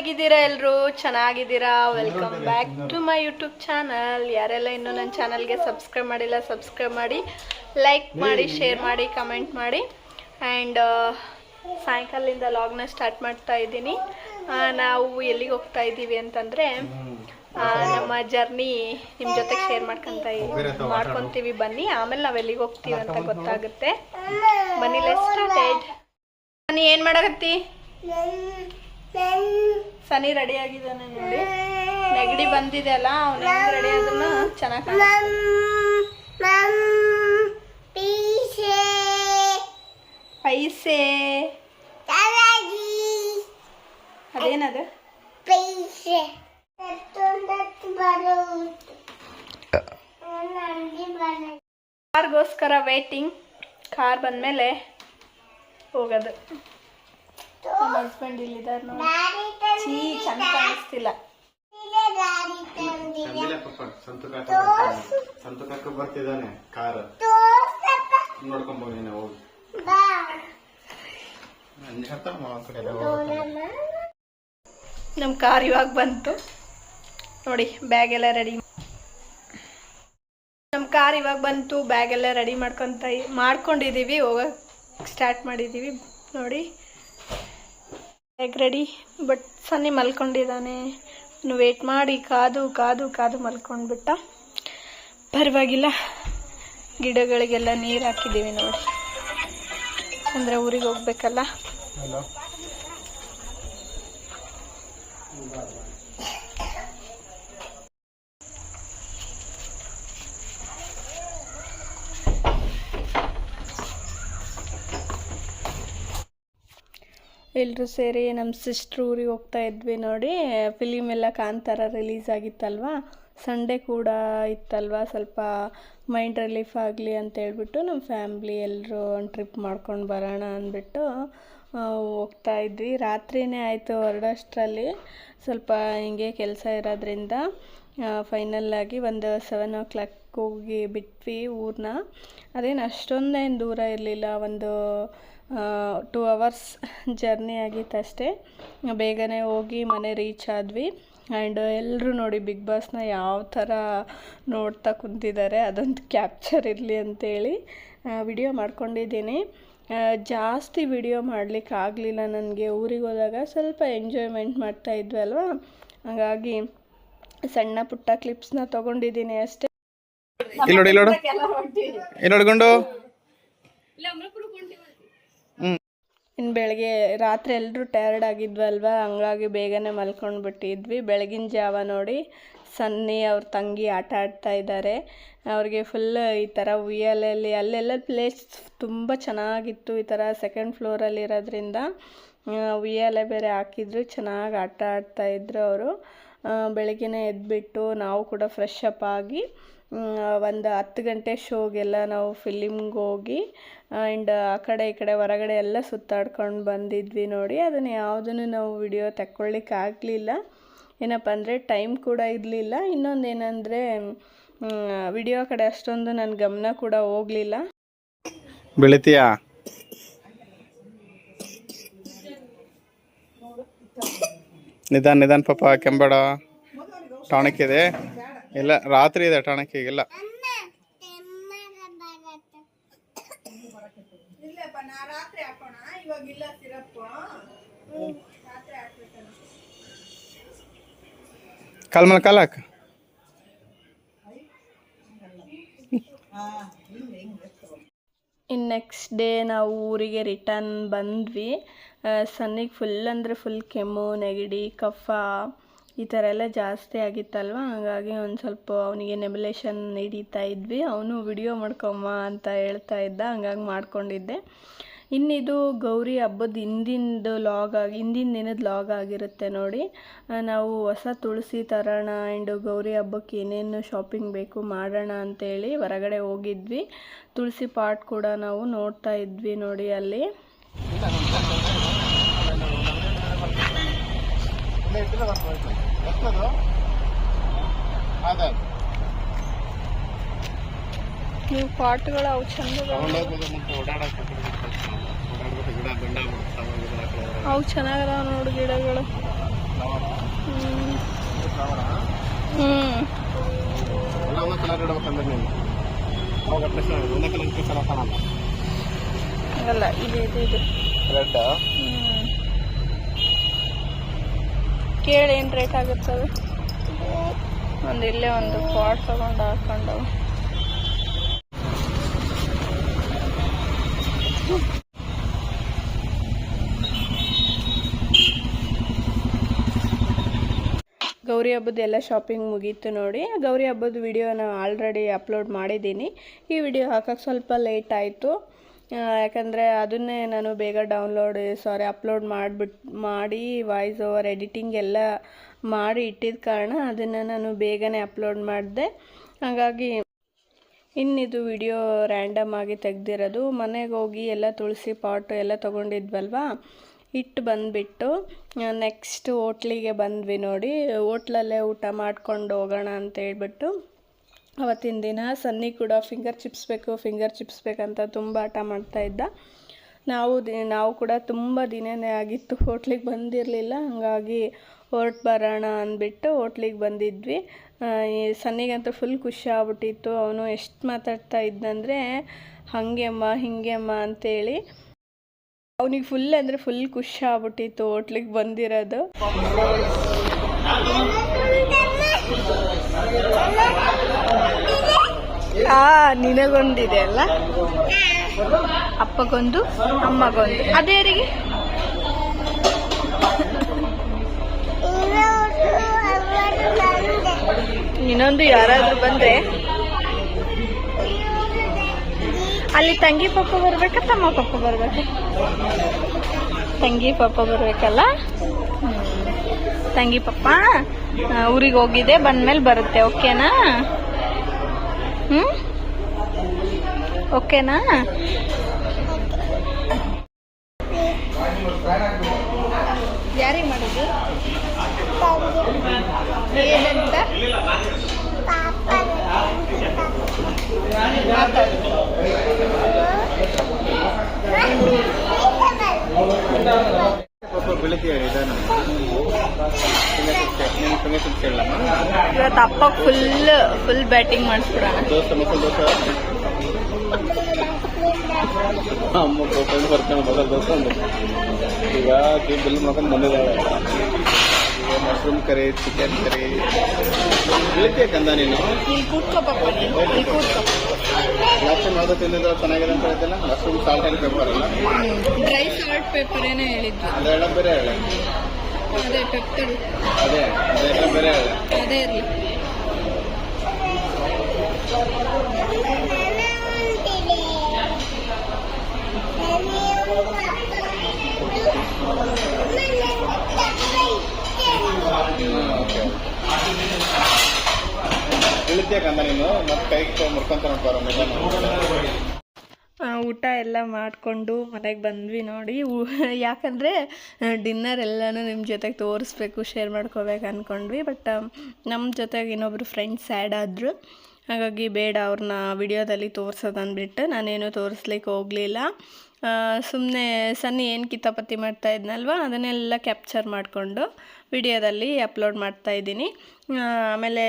ಹೇಗಿದ್ದೀರಾ ಎಲ್ಲರೂ ಚೆನ್ನಾಗಿದ್ದೀರಾ? Welcome back to my YouTube channel ಯಾರೆಲ್ಲ ಇನ್ನೂ ನನ್ನ ಚಾನಲ್ಗೆ ಸಬ್ಸ್ಕ್ರೈಬ್ ಮಾಡಿಲ್ಲ ಸಬ್ಸ್ಕ್ರೈಬ್ ಮಾಡಿ ಲೈಕ್ ಮಾಡಿ ಶೇರ್ ಮಾಡಿ ಕಮೆಂಟ್ ಮಾಡಿ. ಆ್ಯಂಡ್ ಸಾಯಂಕಾಲದಿಂದ ಲಾಗ್ನ ಸ್ಟಾರ್ಟ್ ಮಾಡ್ತಾ ಇದ್ದೀನಿ. ನಾವು ಎಲ್ಲಿಗೆ ಹೋಗ್ತಾ ಇದ್ದೀವಿ ಅಂತಂದರೆ ನಮ್ಮ ಜರ್ನಿ ನಿಮ್ಮ ಜೊತೆ ಶೇರ್ ಮಾಡ್ಕೊಂತ ಮಾಡ್ಕೊತೀವಿ. ಬನ್ನಿ ಆಮೇಲೆ ನಾವು ಎಲ್ಲಿಗೆ ಹೋಗ್ತೀವಿ ಅಂತ ಗೊತ್ತಾಗುತ್ತೆ. ಬನ್ನಿ ಲೆಟ್ ಸ್ಟಾರ್ಟೆಡ್ ಬನ್ನಿ ಏನು ಮಾಡಕತ್ತಿ? ಸನಿ ರೆಡಿ ಆಗಿದ್ದಾನೆ ನೋಡಿ. ನೆಗಡಿ ಬಂದಿದೆ ಅಲ್ಲ, ಅವ್ನು ರೆಡಿ ಆದ್ರೂ ಚೆನ್ನಾಗಿ ಪೈಸೆ. ಅದೇನದು? ಕಾರ್ಗೋಸ್ಕರ ವೇಟಿಂಗ್ ಕಾರ್ ಬಂದ್ಮೇಲೆ ಹೋಗೋದು. ನಮ್ಮ ಹಸ್ಬೆಂಡ್ ಇಲ್ಲಿದ್ದಾರೆ ನೋಡಿ. ಚೀ ಚಂದ ಕಾಣಿಸ್ತಿಲ್ಲ. ಸಂತುಕಾಕ ಬರ್ತಿದ್ದಾನೆ ಕಾರ್ ನೋಡ್ಕೊಂಡ್ ಹೋಗಿ. ನಮ್ಮ ಕಾರ್ ಇವಾಗ ಬಂತು. ನೋಡಿ ಬ್ಯಾಗ್ ಎಲ್ಲ ರೆಡಿ ನಮ್ಮ ಕಾರ್ ಇವಾಗ ಬಂತು. ಬ್ಯಾಗ್ ಎಲ್ಲ ರೆಡಿ ಮಾಡ್ಕೊಂತ ಮಾಡ್ಕೊಂಡಿದ್ದೀವಿ ಹೋಗಕ್ಕೆ ಸ್ಟಾರ್ಟ್ ಮಾಡಿದ್ದೀವಿ ನೋಡಿ. ಬ್ಯಾಗ್ ರೆಡಿ ಬಟ್ ಸನ್ನಿ ಮಲ್ಕೊಂಡಿದ್ದಾನೆ. ವೇಟ್ ಮಾಡಿ ಕಾದು ಕಾದು ಕಾದು ಮಲ್ಕೊಂಡ್ಬಿಟ್ಟ. ಪರವಾಗಿಲ್ಲ, ಗಿಡಗಳಿಗೆಲ್ಲ ನೀರು ಹಾಕಿದ್ದೀವಿ ನೋಡಿ. ಅಂದರೆ ಊರಿಗೆ ಹೋಗ್ಬೇಕಲ್ಲ? ಎಲ್ಲರೂ ಸೇರಿ ನಮ್ಮ ಸಿಸ್ಟ್ರ್ ಊರಿಗೆ ಹೋಗ್ತಾ ಇದ್ವಿ ನೋಡಿ. ಫಿಲಿಮ್ ಎಲ್ಲ ಕಾಂತಾರ ರಿಲೀಸ್ ಆಗಿತ್ತಲ್ವಾ? ಸಂಡೇ ಕೂಡ ಇತ್ತಲ್ವ? ಸ್ವಲ್ಪ ಮೈಂಡ್ ರಿಲೀಫ್ ಆಗಲಿ ಅಂತ ಹೇಳ್ಬಿಟ್ಟು ನಮ್ಮ ಫ್ಯಾಮ್ಲಿ ಎಲ್ಲರೂ ಒಂದು ಟ್ರಿಪ್ ಮಾಡ್ಕೊಂಡು ಬರೋಣ ಅಂದ್ಬಿಟ್ಟು ಹೋಗ್ತಾ ಇದ್ವಿ. ರಾತ್ರಿನೇ ಆಯಿತು ಹೊರಡೋಷ್ಟರಲ್ಲಿ ಸ್ವಲ್ಪ ಹಿಂಗೆ ಕೆಲಸ ಇರೋದ್ರಿಂದ ಫೈನಲ್ಲಾಗಿ ಒಂದು ಸೆವೆನ್ ಓ ಕ್ಲಾಕ್ ಹೋಗಿ ಬಿಟ್ವಿ ಊರನ್ನ ಅದೇನು ಅಷ್ಟೊಂದೇನು ದೂರ ಇರಲಿಲ್ಲ, ಒಂದು ಟೂ ಅವರ್ಸ್ ಜರ್ನಿ ಆಗಿತ್ತು ಅಷ್ಟೇ. ಬೇಗನೆ ಹೋಗಿ ಮನೆ ರೀಚ್ ಆದ್ವಿ. ಆ್ಯಂಡ್ ಎಲ್ಲರೂ ನೋಡಿ ಬಿಗ್ ಬಾಸ್ನ ಯಾವ ಥರ ನೋಡ್ತಾ ಕುಂತಿದ್ದಾರೆ ಅದೊಂದು ಕ್ಯಾಪ್ಚರ್ ಇರಲಿ ಅಂತೇಳಿ ವಿಡಿಯೋ ಮಾಡ್ಕೊಂಡಿದ್ದೀನಿ. ಜಾಸ್ತಿ ವಿಡಿಯೋ ಮಾಡ್ಲಿಕ್ಕೆ ಆಗಲಿಲ್ಲ ನನಗೆ. ಊರಿಗೆ ಹೋದಾಗ ಸ್ವಲ್ಪ ಎಂಜಾಯ್ಮೆಂಟ್ ಮಾಡ್ತಾ ಇದ್ವಿ ಅಲ್ವಾ? ಹಾಗಾಗಿ ಸಣ್ಣ ಪುಟ್ಟ ಕ್ಲಿಪ್ಸ್ನ ತೊಗೊಂಡಿದ್ದೀನಿ ಅಷ್ಟೇ ಇಲ್ಲಿ ನೋಡಿ ಇಲ್ಲಿ ನೋಡು ಇಲ್ಲಿ ನೋಡ್ಕೊಂಡು ಇನ್ನು ಬೆಳಗ್ಗೆ ರಾತ್ರಿ ಎಲ್ಲರೂ ಟಯರ್ಡ್ ಆಗಿದ್ವಲ್ವ, ಹಂಗಾಗಿ ಬೇಗನೆ ಮಲ್ಕೊಂಡು ಬಿಟ್ಟಿದ್ವಿ ಬೆಳಗಿನ ಜಾವ ನೋಡಿ ಸನ್ನಿ ಅವ್ರ ತಂಗಿ ಆಟ ಆಡ್ತಾ ಇದ್ದಾರೆ ಅವ್ರಿಗೆ ಫುಲ್ ಈ ಥರ ಉಯ್ಯಾಲೆಯಲ್ಲಿ ಅಲ್ಲೆಲ್ಲ ಪ್ಲೇಸ್ ತುಂಬ ಚೆನ್ನಾಗಿತ್ತು ಈ ಥರ ಸೆಕೆಂಡ್ ಫ್ಲೋರಲ್ಲಿ ಇರೋದ್ರಿಂದ. ಉಯ್ಯಾಲೆ ಬೇರೆ ಹಾಕಿದ್ರು, ಚೆನ್ನಾಗಿ ಆಟ ಆಡ್ತಾ ಇದ್ರು ಅವರು. ಬೆಳಗ್ಗೆನೇ ಎದ್ಬಿಟ್ಟು ನಾವು ಕೂಡ ಫ್ರೆಶ್ ಅಪ್ ಆಗಿ ಒಂದು ಹತ್ತು ಗಂಟೆ ಶೋಗೆಲ್ಲ ನಾವು ಫಿಲಿಮ್ಗೆ ಹೋಗಿ ಆ್ಯಂಡ್ ಆ ಕಡೆ ಈ ಕಡೆ ಹೊರಗಡೆ ಎಲ್ಲ ಸುತ್ತಾಡ್ಕೊಂಡು ಬಂದಿದ್ವಿ ನೋಡಿ. ಅದನ್ನು ಯಾವುದನ್ನು ನಾವು ವಿಡಿಯೋ ತಕ್ಕೊಳ್ಳಿಕ್ಕೆ ಆಗಲಿಲ್ಲ. ಏನಪ್ಪ ಅಂದರೆ ಟೈಮ್ ಕೂಡ ಇರಲಿಲ್ಲ. ಇನ್ನೊಂದು ಏನಂದರೆ ವಿಡಿಯೋ ಕಡೆ ಅಷ್ಟೊಂದು ನನ್ನ ಗಮನ ಕೂಡ ಹೋಗಲಿಲ್ಲ. ಬೆಳಿತೀಯಾ? ನಿಧಾನ ನಿಧಾನ ಪಾಪ ಕೆಂಬೇಡ. ಟಾಣಿಕ್ ಇದೆ. ಇಲ್ಲ, ರಾತ್ರಿ ಇದೆ ಟಾಣಿಕ್ ಕಾಲ್ ಮೇಲೆ ಕಾಲ್ ಹಾಕ. ಇನ್ನು ನೆಕ್ಸ್ಟ್ ಡೇ ನಾವು ಊರಿಗೆ ರಿಟರ್ನ್ ಬಂದ್ವಿ. ಸನ್ನಿಗೆ ಫುಲ್ ಅಂದರೆ ಫುಲ್ ಕೆಮ್ಮು ನೆಗಡಿ ಕಫ ಈ ಥರ ಎಲ್ಲ ಜಾಸ್ತಿ ಆಗಿತ್ತಲ್ವ? ಹಾಗಾಗಿ ಒಂದು ಸ್ವಲ್ಪ ಅವನಿಗೆ ನೆಬುಲೇಷನ್ ಹಿಡಿತಾ ಇದ್ವಿ. ಅವನು ವಿಡಿಯೋ ಮಾಡ್ಕೊಮ್ಮ ಅಂತ ಹೇಳ್ತಾ ಇದ್ದ ಹಂಗಾಗಿ ಮಾಡ್ಕೊಂಡಿದ್ದೆ. ಇನ್ನಿದು ಗೌರಿ ಹಬ್ಬದ ಹಿಂದಿಂದು ಲಾಗ್ ಆಗಿ, ಹಿಂದಿನ ದಿನದ ಲಾಗ್ ಆಗಿರುತ್ತೆ ನೋಡಿ. ನಾವು ಹೊಸ ತುಳಸಿ ತರೋಣ ಆ್ಯಂಡ್ ಗೌರಿ ಹಬ್ಬಕ್ಕೆ ಏನೇನು ಶಾಪಿಂಗ್ ಬೇಕು ಮಾಡೋಣ ಅಂತೇಳಿ ಹೊರಗಡೆ ಹೋಗಿದ್ವಿ. ತುಳಸಿ ಪಾಟ್ ಕೂಡ ನಾವು ನೋಡ್ತಾ ಇದ್ವಿ ನೋಡಿ ಅಲ್ಲಿ. ನೀವು ಪಾಟ್ಗಳು ಅವು ಚಂದ ಅವು ಚೆನ್ನಾಗದಾವ ನೋಡು ಗಿಡಗಳು. ಕೇಳಿ, ಏನ್ ರೇಟ್ ಆಗುತ್ತದೆ ಒಂದು ಇಲ್ಲೇ ಒಂದು ಪಾಟ್ ತಗೊಂಡು ಹಾಕೊಂಡು ಗೌರಿ ಹಬ್ಬದ ಎಲ್ಲ ಶಾಪಿಂಗ್ ಮುಗೀತು ನೋಡಿ. ಗೌರಿ ಹಬ್ಬದ ವಿಡಿಯೋನ ಆಲ್ರೆಡಿ ಅಪ್ಲೋಡ್ ಮಾಡಿದ್ದೀನಿ. ಈ ವಿಡಿಯೋ ಹಾಕೋಕ್ಕೆ ಸ್ವಲ್ಪ ಲೇಟ್ ಆಯಿತು. ಯಾಕಂದರೆ ಅದನ್ನೇ ನಾನು ಬೇಗ ಡೌನ್ಲೋಡ್ ಸಾರಿ ಅಪ್ಲೋಡ್ ಮಾಡಿಬಿಟ್ಟು ಮಾಡಿ ವಾಯ್ಸ್ ಓವರ್ ಎಡಿಟಿಂಗ್ ಎಲ್ಲ ಮಾಡಿ ಇಟ್ಟಿದ್ದ ಕಾರಣ ಅದನ್ನು ನಾನು ಬೇಗನೆ ಅಪ್ಲೋಡ್ ಮಾಡಿದೆ. ಹಾಗಾಗಿ ಇನ್ನಿದು ವಿಡಿಯೋ ರ್ಯಾಂಡಮ್ ಆಗಿ ತೆಗ್ದಿರೋದು. ಮನೆಗೆ ಹೋಗಿ ಎಲ್ಲ ತುಳಸಿ ಪಾಟು ಎಲ್ಲ ತೊಗೊಂಡಿದ್ವಲ್ವಾ? ಇಟ್ಟು ಬಂದುಬಿಟ್ಟು ನೆಕ್ಸ್ಟ್ ಹೋಟ್ಲಿಗೆ ಬಂದ್ವಿ ನೋಡಿ. ಹೋಟ್ಲಲ್ಲೇ ಊಟ ಮಾಡ್ಕೊಂಡು ಹೋಗೋಣ ಅಂತ ಹೇಳ್ಬಿಟ್ಟು, ಅವತ್ತಿನ ದಿನ ಸನ್ನಿ ಕೂಡ ಫಿಂಗರ್ ಚಿಪ್ಸ್ ಬೇಕು ಫಿಂಗರ್ ಚಿಪ್ಸ್ ಬೇಕಂತ ತುಂಬ ಆಟ ಮಾಡ್ತಾ ಇದ್ದ. ನಾವು ದಿ, ನಾವು ಕೂಡ ತುಂಬ ದಿನನೇ ಆಗಿತ್ತು ಹೋಟ್ಲಿಗೆ ಬಂದಿರಲಿಲ್ಲ. ಹಾಗಾಗಿ ಹೊರಟು ಬರೋಣ ಅಂದ್ಬಿಟ್ಟು ಹೋಟ್ಲಿಗೆ ಬಂದಿದ್ವಿ. ಸನ್ನಿಗಂತೂ ಫುಲ್ ಖುಷಿ ಆಗ್ಬಿಟ್ಟಿತ್ತು. ಅವನು ಎಷ್ಟು ಮಾತಾಡ್ತಾ ಇದ್ದಂದರೆ ಹಾಗೆ ಅಮ್ಮ ಹಿಂಗೆ ಅಮ್ಮ ಅಂತೇಳಿ. ಅವನಿಗೆ ಫುಲ್ ಅಂದರೆ ಫುಲ್ ಖುಷಿ ಆಗ್ಬಿಟ್ಟಿತ್ತು ಹೋಟ್ಲಿಗೆ ಬಂದಿರೋದು. ಆ, ನಿನಗೊಂದಿದೆ ಅಲ್ಲ? ಅಪ್ಪಗೊಂದು, ಅಮ್ಮಗೊಂದು. ಅದೇರಿಗೆ ಇನ್ನೊಂದು ಯಾರಾದ್ರೂ ಬಂದ್ರೆ ಅಲ್ಲಿ ತಂಗಿ ಪಪ್ಪ ಬರ್ಬೇಕಾ, ತಮ್ಮ ಪಪ್ಪ ಬರ್ಬೇಕಾ? ತಂಗಿ ಪಪ್ಪ ಬರ್ಬೇಕಲ್ಲ? ತಂಗಿ ಪಪ್ಪ ಊರಿಗೆ ಹೋಗಿದೆ, ಬಂದ್ಮೇಲೆ ಬರುತ್ತೆ, ಓಕೆನಾ? ಹ್ಮ್? ಓಕೆನಾ? ಕೇಳಮ್ಮ ಇವತ್ತು ಅಪ್ಪ ಫುಲ್ ಫುಲ್ ಬ್ಯಾಟಿಂಗ್ ಮಾಡಿಸ್ಬಿಡೋಣ. ಅಮ್ಮ ಬರ್ತಾನೆ ಮಸಾಲೆ ದೋಸ್ತ ಈಗ ಬಿಲ್ ಮಾಡ್ಕೊಂಡು ಬಂದಿದ್ದಾಳೆ ಮಶ್ರೂಮ್ ಕರಿ ಚಿಕನ್ ಕರಿ. ಬೆಳಿಗ್ಗೆ ಕಂದ ನೀನು? ಇಲ್ಲಿ ಕೂತ್ಕೋ ಪಪ್ಪ ನೀನು ಇಲ್ಲಿ ಕೂತ್ಕೋ ಲಾಸ್ಟ್ ಟೈಮ್ ಯಾವುದೋ ತಿಂದಿದ್ರೆ ಚೆನ್ನಾಗಿದೆ ಅಂತ ಹೇಳ್ತಿಲ್ಲ ಮಶ್ರೂಮ್ ಸಾಲ್ಟ್ ಆ್ಯಂಡ್ ಪೆಪ್ಪರ್ ಅಲ್ಲ? ಡ್ರೈ ಸಾಲ್ಟ್ ಪೇಪರ್ ಏನೇ ಹೇಳಿದ್ವಿ. ಅದೆಲ್ಲ ಬೇರೆ ಹೇಳ ಅದೇ ಪೆಪ್ಪರ್ ಅದೇ ಅದೇ ಬೇರೆ ಹೇಳ ಅದೇ ಇರಲಿ. ಊಟ ಎಲ್ಲ ಮಾಡಿಕೊಂಡು ಮನೆಗೆ ಬಂದ್ವಿ ನೋಡಿ. ಯಾಕಂದರೆ ಡಿನ್ನರ್ ಎಲ್ಲನೂ ನಿಮ್ಮ ಜೊತೆಗೆ ತೋರಿಸ್ಬೇಕು ಶೇರ್ ಮಾಡ್ಕೋಬೇಕು ಅಂದ್ಕೊಂಡ್ವಿ ಬಟ್ ನಮ್ಮ ಜೊತೆಗೆ ಇನ್ನೊಬ್ಬರು ಫ್ರೆಂಡ್ಸ್ ಆ್ಯಡ್ ಆದರು. ಹಾಗಾಗಿ ಬೇಡ ಅವ್ರನ್ನ ವಿಡಿಯೋದಲ್ಲಿ ತೋರ್ಸೋದು ಅಂದ್ಬಿಟ್ಟು ನಾನೇನು ತೋರಿಸ್ಲಿಕ್ಕೆ ಹೋಗಲಿಲ್ಲ. ಸುಮ್ಮನೆ ಸನ್ನಿ ಏನು ಕಿತಾಪತಿ ಮಾಡ್ತಾ ಇದ್ನಲ್ವ, ಅದನ್ನೆಲ್ಲ ಕ್ಯಾಪ್ಚರ್ ಮಾಡಿಕೊಂಡು ವಿಡಿಯೋದಲ್ಲಿ ಅಪ್ಲೋಡ್ ಮಾಡ್ತಾ ಇದ್ದೀನಿ. ಆಮೇಲೆ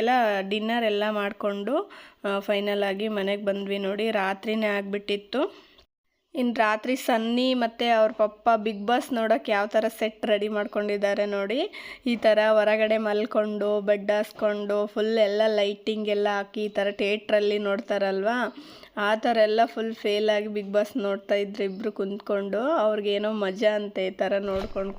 ಎಲ್ಲ ಡಿನ್ನರ್ ಎಲ್ಲ ಮಾಡಿಕೊಂಡು ಫೈನಲ್ ಆಗಿ ಮನೆಗೆ ಬಂದ್ವಿ ನೋಡಿ. ರಾತ್ರಿನೇ ಆಗಿಬಿಟ್ಟಿತ್ತು. ಇನ್ನು ರಾತ್ರಿ ಸನ್ನಿ ಮತ್ತು ಅವ್ರ ಪಪ್ಪ ಬಿಗ್ ಬಾಸ್ ನೋಡೋಕ್ಕೆ ಯಾವ ಥರ ಸೆಟ್ ರೆಡಿ ಮಾಡ್ಕೊಂಡಿದ್ದಾರೆ ನೋಡಿ. ಈ ಥರ ಹೊರಗಡೆ ಮಲ್ಕೊಂಡು, ಬೆಡ್ ಹಾಸ್ಕೊಂಡು ಫುಲ್ ಎಲ್ಲ ಲೈಟಿಂಗ್ ಎಲ್ಲ ಹಾಕಿ ಈ ಥರ ಥಿಯೇಟ್ರಲ್ಲಿ ನೋಡ್ತಾರಲ್ವಾ? ಆ ಥರ ಎಲ್ಲ ಫುಲ್ ಫೇಲಾಗಿ ಬಿಗ್ ಬಾಸ್ ನೋಡ್ತಾ ಇದ್ರು ಇಬ್ಬರು ಕುಂತ್ಕೊಂಡು. ಅವ್ರಿಗೇನೋ ಮಜಾ ಅಂತೆ ಈ ಥರ ನೋಡ್ಕೊಂಡು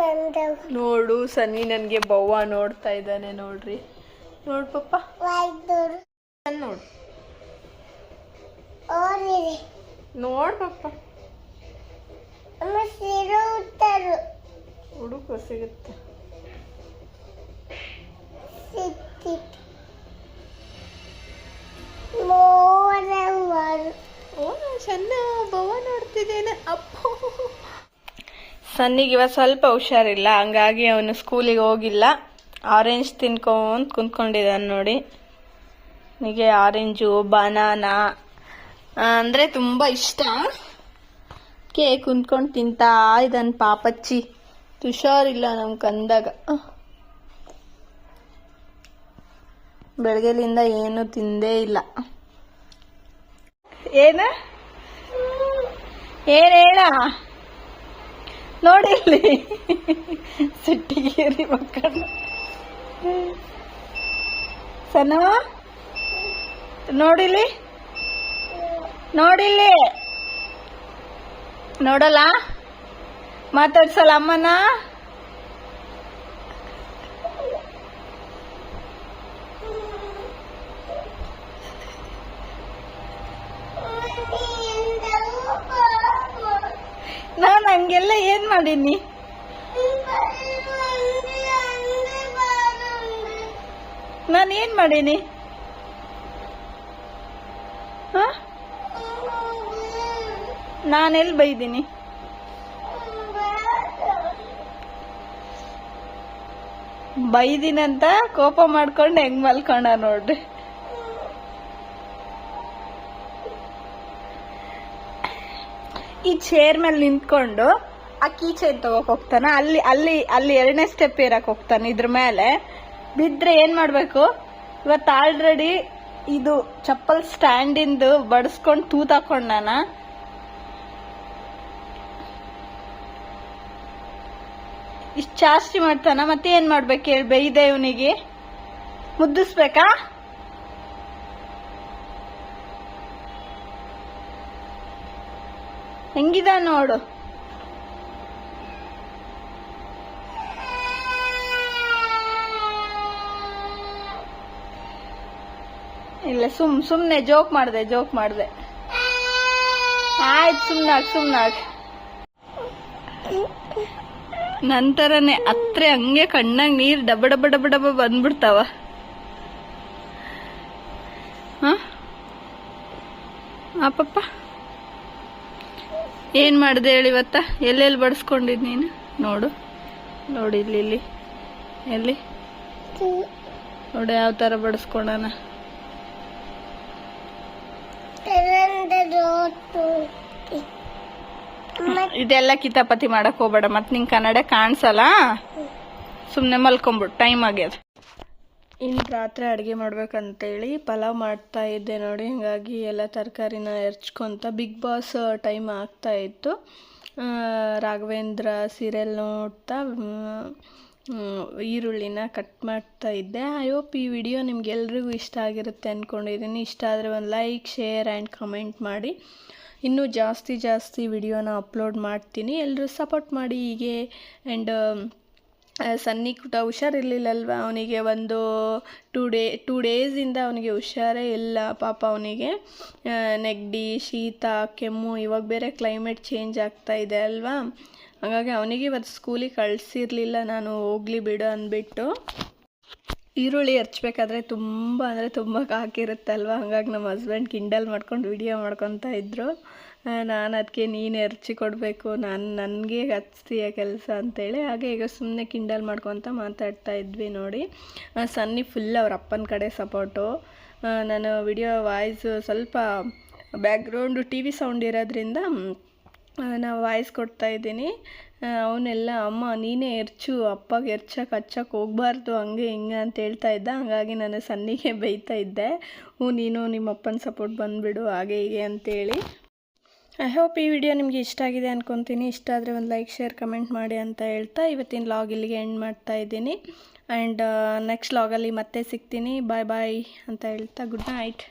ಬಂದವ್ ನೋಡು, ಸನ್ನಿ ನನಗೆ ಬವ್ವ ನೋಡ್ತಾ ಇದ್ದಾನೆ ನೋಡ್ರಿ. ನೋಡು ಪಪ್ಪ. ನೋಡು. ನೋಡ್ ಪಪ್ಪ. ಹುಡುಕು ಸಿಗುತ್ತೆ. ಚೆನ್ನ ಬವ್ವ ನೋಡ್ತಿದ್ದೇನೆ. ಅಪ್ಪ. ಸನ್ನಿಗೆ ಇವತ್ತು ಸ್ವಲ್ಪ ಹುಷಾರಿಲ್ಲ ಹಂಗಾಗಿ ಅವನು ಸ್ಕೂಲಿಗೆ ಹೋಗಿಲ್ಲ. ಆರೆಂಜ್ ತಿನ್ಕೊಂತ ಕುಂತ್ಕೊಂಡಿದ್ದಾನೆ ನೋಡಿ. ನನಗೆ ಆರೆಂಜು, ಬನಾನಾ ಅಂದರೆ ತುಂಬ ಇಷ್ಟ. ಕೇಕ್ ಕುಂತ್ಕೊಂಡು ತಿಂತಾ ಇದನ್ನು ಪಾಪಚ್ಚಿ. ತುಷಾರಿಲ್ಲ ನಮ್ಮ ಕಂದಾಗ. ಬೆಳಗ್ಗೆಲಿಂದ ಏನು ತಿಂದೇ ಇಲ್ಲ. ಏನ? ಏನ್ ಹೇಳ? ನೋಡಿಲ್ಲಿ ಸಿಟ್ಟಿಗೇರಿ ಮಕ್ಕಳು. ಸಣ್ಣ ನೋಡಿಲಿ? ನೋಡಿಲಿ? ನೋಡಲ್ಲ? ಮಾತಾಡ್ಸಲ್ಲ ಅಮ್ಮನ? ನಾನು ಹಂಗೆಲ್ಲ ಏನ್ ಮಾಡೀನಿ? ನಾನು ಏನ್ ಮಾಡೀನಿ? ನಾನೆಲ್ಲಿ ಬೈದೀನಿ? ಬೈದಿನಂತ ಕೋಪ ಮಾಡ್ಕೊಂಡು ಹೆಂಗ್ ಮಲ್ಕೊಂಡ ನೋಡ್ರಿ. ಈ ಚೇರ್ ಮೇಲೆ ನಿಂತ್ಕೊಂಡು ಆ ಕೀ ಚೈನ್ ತಗೋಕ್ ಹೋಗ್ತಾನ. ಅಲ್ಲಿ ಅಲ್ಲಿ ಅಲ್ಲಿ ಎರಡನೇ ಸ್ಟೆಪ್ ಏರಕ್ ಹೋಗ್ತಾನೆ ಇದ್ರ ಮೇಲೆ. ಬಿದ್ರೆ ಏನ್ ಮಾಡ್ಬೇಕು? ಇವತ್ತು ಆಲ್ರೆಡಿ ಇದು ಚಪ್ಪಲ್ ಸ್ಟ್ಯಾಂಡಿಂದು ಬಡಿಸ್ಕೊಂಡು ತೂತಾಕೊಂಡಾನ ಇಷ್ಟು ಜಾಸ್ತಿ ಮಾಡ್ತಾನ ಮತ್ತೆ ಏನ್ ಮಾಡ್ಬೇಕು ಹೇಳಿ ಬೈದೆ ಇವನಿಗೆ. ಮುದ್ದಿಸ್ಬೇಕಾ? ಹೆಂಗಿದ ನೋಡು. ಇಲ್ಲ, ಸುಮ್, ಸುಮ್ನೆ ಜೋಕ್ ಮಾಡ್ದೆ ಜೋಕ್ ಮಾಡ್ದೆ. ಆಯ್ತು, ಸುಮ್ನಾಗ್ ಸುಮ್ನಾಗ್. ನಂತರನೇ ಅತ್ರೆ ಹಂಗೆ ಕಣ್ಣಾಗ ನೀರ್ ಡಬ ಡಬ ಡಬ ಡಬ ಬಂದ್ಬಿಡ್ತಾವ. ಹ? ಅಪ್ಪಪ್ಪ ಏನ್ ಮಾಡ್ದೆ ಹೇಳಿ ಇವತ್ತ? ಎಲ್ಲೆಲ್ಲಿ ಬಡಿಸ್ಕೊಂಡಿದ್ ನೀನು? ನೋಡು. ನೋಡಿ ಇಲ್ಲಿ ಇಲ್ಲಿ. ಎಲ್ಲಿ? ನೋಡಿ ಯಾವ ತರ ಬಡಿಸ್ಕೊಂಡಾನ. ಇದೆಲ್ಲ ಕಿತಾಪತಿ ಮಾಡಕ್ ಹೋಗ್ಬೇಡ. ಮತ್ ನಿಂಗ್ ಕನ್ನಡ ಕಾಣಿಸಲ್ಲ? ಸುಮ್ನೆ ಮಲ್ಕೊಂಬಿಡು. ಟೈಮ್ ಆಗ್ಯದ. ಇನ್ನು ರಾತ್ರಿ ಅಡುಗೆ ಮಾಡ್ಬೇಕಂತೇಳಿ ಪಲಾವ್ ಮಾಡ್ತಾ ಇದ್ದೆ ನೋಡಿ. ಹಿಂಗಾಗಿ ಎಲ್ಲ ತರಕಾರಿನ ಎರ್ಚ್ಕೊಂತ ಬಿಗ್ ಬಾಸ್ ಟೈಮ್ ಆಗ್ತಾ ಇತ್ತು. ರಾಘವೇಂದ್ರ ಸೀರಿಯಲ್ ನೋಡ್ತಾ ಈರುಳ್ಳಿನ ಕಟ್ ಮಾಡ್ತಾ ಇದ್ದೆ. ಐ ಹೋಪ್ ಈ ವಿಡಿಯೋ ನಿಮ್ಗೆಲ್ರಿಗೂ ಇಷ್ಟ ಆಗಿರುತ್ತೆ ಅಂದ್ಕೊಂಡಿದ್ದೀನಿ ಇಷ್ಟ ಆದರೆ ಒಂದು ಲೈಕ್ ಶೇರ್ ಆ್ಯಂಡ್ ಕಮೆಂಟ್ ಮಾಡಿ. ಇನ್ನೂ ಜಾಸ್ತಿ ಜಾಸ್ತಿ ವಿಡಿಯೋನ ಅಪ್ಲೋಡ್ ಮಾಡ್ತೀನಿ. ಎಲ್ಲರೂ ಸಪೋರ್ಟ್ ಮಾಡಿ ಹೀಗೆ. ಆ್ಯಂಡ್ ಸನ್ನಿ ಕೂಡ ಹುಷಾರಿರಲಿಲ್ಲಲ್ವ? ಅವನಿಗೆ ಒಂದು ಟೂ ಡೇ ಟೂ ಡೇಸಿಂದ ಅವನಿಗೆ ಹುಷಾರೇ ಇಲ್ಲ ಪಾಪ ಅವನಿಗೆ. ನೆಗಡಿ ಶೀತ, ಕೆಮ್ಮು, ಇವಾಗ ಬೇರೆ ಕ್ಲೈಮೇಟ್ ಚೇಂಜ್ ಆಗ್ತಾ ಇದೆ ಅಲ್ವಾ? ಹಾಗಾಗಿ ಅವನಿಗೆ ಇವತ್ತು ಸ್ಕೂಲಿಗೆ ಕಳಿಸಿರ್ಲಿಲ್ಲ. ನಾನು ಹೋಗ್ಲಿ ಬಿಡು ಅಂದ್ಬಿಟ್ಟು. ಈರುಳ್ಳಿ ಹರ್ಚ್ಬೇಕಾದ್ರೆ ತುಂಬ ಅಂದರೆ ತುಂಬ ಕಾಕಿರುತ್ತಲ್ವ? ಹಂಗಾಗಿ ನಮ್ಮ ಹಸ್ಬೆಂಡ್ ಕಿಂಡಲ್ ಮಾಡ್ಕೊಂಡು ವಿಡಿಯೋ ಮಾಡ್ಕೊತಾ ಇದ್ದರು ನಾನು ಅದಕ್ಕೆ ನೀನು ಹೆರ್ಚಿ ಕೊಡಬೇಕು, ನಾನು, ನನಗೆ ಹಚ್ತೀಯ ಕೆಲಸ ಅಂತೇಳಿ. ಹಾಗೆ ಈಗ ಸುಮ್ಮನೆ ಕಿಂಡಲ್ ಮಾಡ್ಕೊತ ಮಾತಾಡ್ತಾ ಇದ್ವಿ ನೋಡಿ. ಸನ್ನಿ ಫುಲ್ ಅವ್ರ ಅಪ್ಪನ ಕಡೆ ಸಪೋರ್ಟು ನಾನು ವಿಡಿಯೋ ವಾಯ್ಸ್ ಸ್ವಲ್ಪ ಬ್ಯಾಕ್ಗ್ರೌಂಡು ಟಿ ವಿ ಸೌಂಡ್ ಇರೋದ್ರಿಂದ ನಾನು ವಾಯ್ಸ್ ಕೊಡ್ತಾ ಇದ್ದೀನಿ. ಅವನೆಲ್ಲ ಅಮ್ಮ, ನೀನೇ ಎರ್ಚು, ಅಪ್ಪಗೆ ಎರ್ಚಕ್ಕೆ ಹಚ್ಚಕ್ಕೆ ಹೋಗ್ಬಾರ್ದು, ಹಂಗೆ ಹಿಂಗೆ ಅಂತ ಹೇಳ್ತಾ ಇದ್ದ. ಹಾಗಾಗಿ ನಾನು ಸನ್ನಿಗೆ ಬೈತಾ ಇದ್ದೆ. ಹ್ಞೂ, ನೀನು ನಿಮ್ಮ ಅಪ್ಪನ ಸಪೋರ್ಟ್ ಬಂದುಬಿಡು, ಹಾಗೆ ಹೀಗೆ ಅಂತೇಳಿ. ಐ ಹೋಪ್ ಈ ವಿಡಿಯೋ ನಿಮಗೆ ಇಷ್ಟ ಆಗಿದೆ ಅಂದ್ಕೊತೀನಿ ಇಷ್ಟ ಆದರೆ ಒಂದು ಲೈಕ್ ಶೇರ್ ಕಮೆಂಟ್ ಮಾಡಿ ಅಂತ ಹೇಳ್ತಾ ಇವತ್ತಿನ ಲಾಗ್ ಇಲ್ಲಿಗೆ ಎಂಡ್ ಮಾಡ್ತಾ ಇದ್ದೀನಿ. ಆ್ಯಂಡ್ ನೆಕ್ಸ್ಟ್ ಲಾಗಲ್ಲಿ ಮತ್ತೆ ಸಿಗ್ತೀನಿ. ಬಾಯ್ ಬಾಯ್ ಅಂತ ಹೇಳ್ತಾ ಗುಡ್ ನೈಟ್